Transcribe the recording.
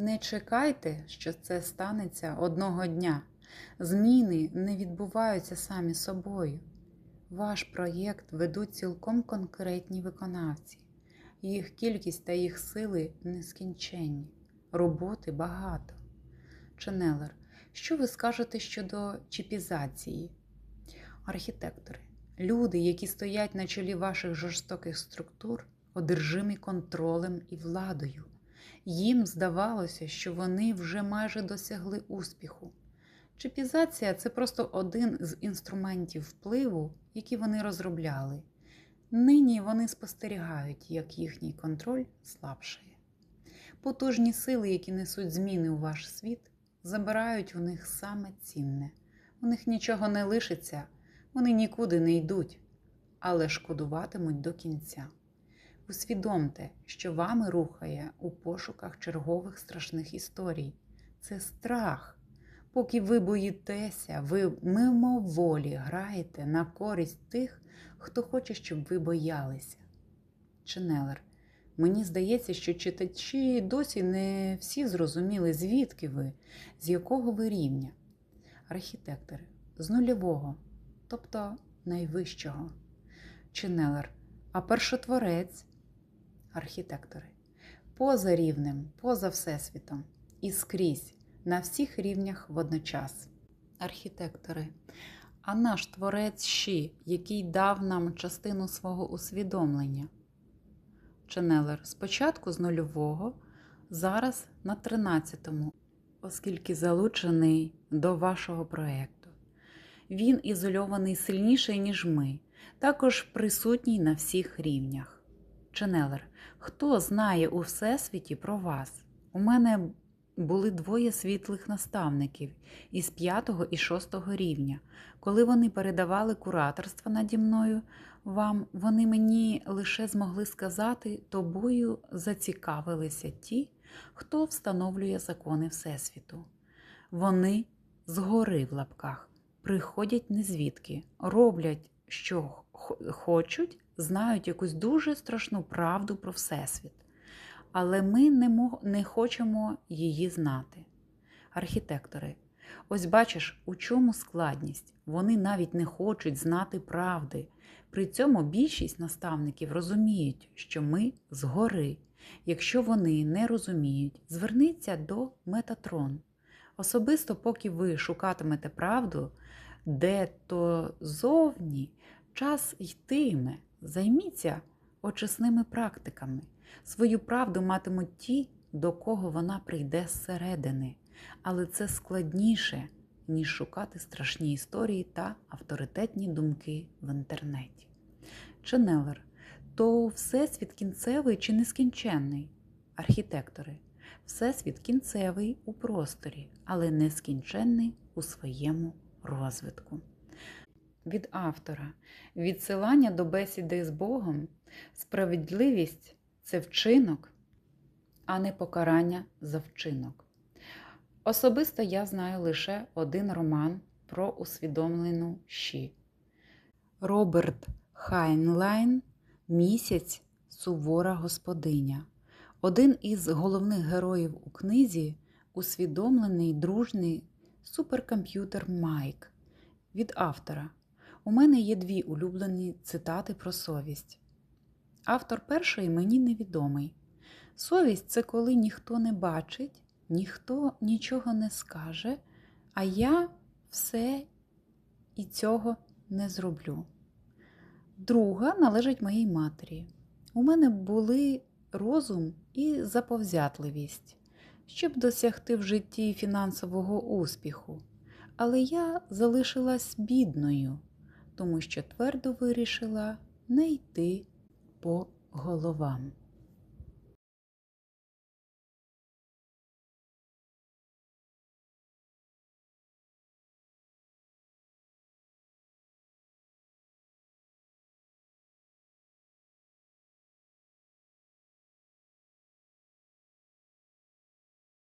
Не чекайте, що це станеться одного дня. Зміни не відбуваються самі собою. Ваш проєкт ведуть цілком конкретні виконавці. Їх кількість та їх сили нескінченні. Роботи багато. Ченелер, що ви скажете щодо чіпізації? Архітектори, люди, які стоять на чолі ваших жорстоких структур, одержимі контролем і владою. Їм здавалося, що вони вже майже досягли успіху. Чіпізація це просто один з інструментів впливу, які вони розробляли. Нині вони спостерігають, як їхній контроль слабшає. Потужні сили, які несуть зміни у ваш світ, забирають у них саме цінне. У них нічого не лишиться, вони нікуди не йдуть, але шкодуватимуть до кінця. Усвідомте, що вами рухає у пошуках чергових страшних історій. Це страх. Поки ви боїтеся, ви мимоволі граєте на користь тих, хто хоче, щоб ви боялися. Ченелер, мені здається, що читачі досі не всі зрозуміли, звідки ви, з якого ви рівня. Архітектори, з нульового, тобто найвищого. Ченелер, а першотворець архітектори. Поза рівнем, поза Всесвітом і скрізь, на всіх рівнях водночас. Архітектори. А наш творець Ші, який дав нам частину свого усвідомлення. Ченелер спочатку з нульового, зараз на тринадцятому, оскільки залучений до вашого проєкту. Він ізольований сильніше, ніж ми, також присутній на всіх рівнях. Ченелер, хто знає у всесвіті про вас? У мене були двоє світлих наставників із п'ятого і шостого рівня. Коли вони передавали кураторство наді мною вам, вони мені лише змогли сказати, тобою зацікавилися ті, хто встановлює закони Всесвіту. Вони згори в лапках, приходять незвідки, роблять, що хочуть, знають якусь дуже страшну правду про Всесвіт. Але ми не, мог, не хочемо її знати. Архітектори, ось бачиш, у чому складність. Вони навіть не хочуть знати правди. При цьому більшість наставників розуміють, що ми згори. Якщо вони не розуміють, зверніться до Метатрон. Особисто, поки ви шукатимете правду, де то зовні час йтиме, займіться очисними практиками. Свою правду матимуть ті, до кого вона прийде зсередини, але це складніше, ніж шукати страшні історії та авторитетні думки в інтернеті. Ченелер, то всесвіт кінцевий чи нескінченний? Архітектори, всесвіт кінцевий у просторі, але нескінченний у своєму розвитку. Від автора відсилання до бесіди з Богом, справедливість це вчинок, а не покарання за вчинок. Особисто я знаю лише один роман про усвідомлену щі. Роберт Хайнлайн Місяць Сувора Господиня. Один із головних героїв у книзі усвідомлений дружний суперкомп'ютер Майк від автора. У мене є дві улюблені цитати про совість. Автор першої мені невідомий. Совість це коли ніхто не бачить, ніхто нічого не скаже, а я все і цього не зроблю. Друга належить моїй матері. У мене були розум і заповзятливість, щоб досягти в житті фінансового успіху. Але я залишилась бідною, тому що твердо вирішила не йти по головам.